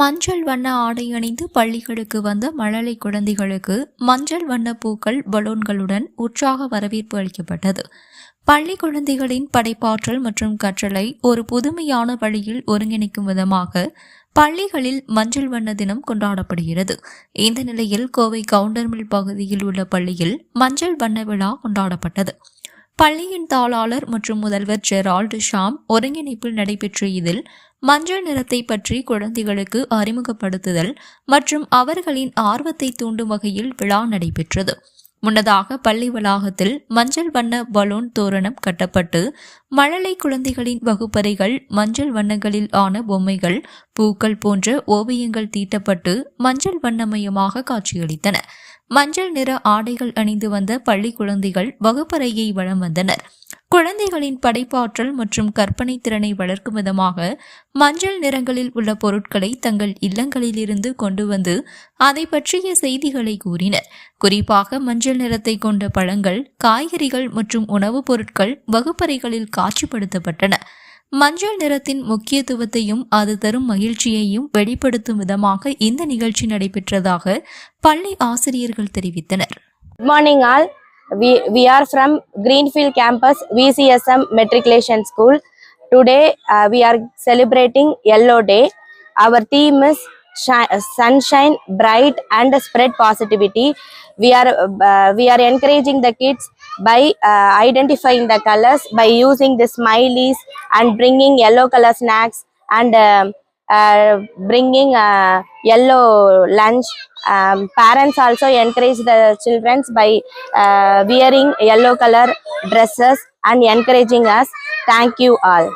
மஞ்சள் வண்ண ஆடை அணிந்து பள்ளிகளுக்கு வந்த மழலை குழந்தைகளுக்கு மஞ்சள் வண்ண பூக்கள் பலூன்களுடன் உற்சாக வரவேற்பு அளிக்கப்பட்டது. பள்ளி குழந்தைகளின் படைப்பாற்றல் மற்றும் கற்றலை ஒரு புதுமையான வழியில் ஒருங்கிணைக்கும் விதமாக பள்ளிகளில் மஞ்சள் வண்ண தினம் கொண்டாடப்படுகிறது. இந்த நிலையில் கோவை கவுண்டர்மில் பகுதியில் உள்ள பள்ளியில் மஞ்சள் வண்ண விழா கொண்டாடப்பட்டது. பள்ளியின் தாளாளர் மற்றும் முதல்வர் ஜெரால்டு ஷாம் ஒருங்கிணைப்பில் நடைபெற்ற இதில் மஞ்சள் நிறத்தை பற்றி குழந்தைகளுக்கு அறிமுகப்படுத்துதல் மற்றும் அவர்களின் ஆர்வத்தை தூண்டும் வகையில் விழா நடைபெற்றது. முன்னதாக பள்ளி வளாகத்தில் மஞ்சள் வண்ண பலூன் தோரணம் கட்டப்பட்டு மழலை குழந்தைகளின் வகுப்பறைகள் மஞ்சள் வண்ணங்களில் ஆன பொம்மைகள் பூக்கள் போன்ற ஓவியங்கள் தீட்டப்பட்டு மஞ்சள் வண்ணமயமாக காட்சியளித்தன. மஞ்சள் நிற ஆடைகள் அணிந்து வந்த பள்ளி குழந்தைகள் வகுப்பறையை வளம் வந்தனர். குழந்தைகளின் படைப்பாற்றல் மற்றும் கற்பனை திறனை வளர்க்கும் விதமாக மஞ்சள் நிறங்களில் உள்ள பொருட்களை தங்கள் இல்லங்களிலிருந்து கொண்டு வந்து அதை பற்றிய செய்திகளை கூறினர். குறிப்பாக மஞ்சள் நிறத்தை கொண்ட பழங்கள் காய்கறிகள் மற்றும் உணவுப் பொருட்கள் வகுப்பறைகளில் காட்சிப்படுத்தப்பட்டன. மஞ்சள் நிறத்தின் முக்கியத்துவத்தையும் அது தரும் மகிழ்ச்சியையும் வெளிப்படுத்தும் விதமாக இந்த நிகழ்ச்சி நடைபெற்றதாக பள்ளி ஆசிரியர்கள் தெரிவித்தனர் good morning all we we are from Greenfield campus V C S M matriculation school today we are celebrating yellow day our theme is sunshine, bright, and spread positivity. We are uh, we are encouraging the kids by uh, identifying the colors by using the smileys and bringing yellow color snacks and um uh, bringing uh, yellow lunch. Um, parents also encourage the children by uh, wearing yellow color dresses and encouraging us. Thank you all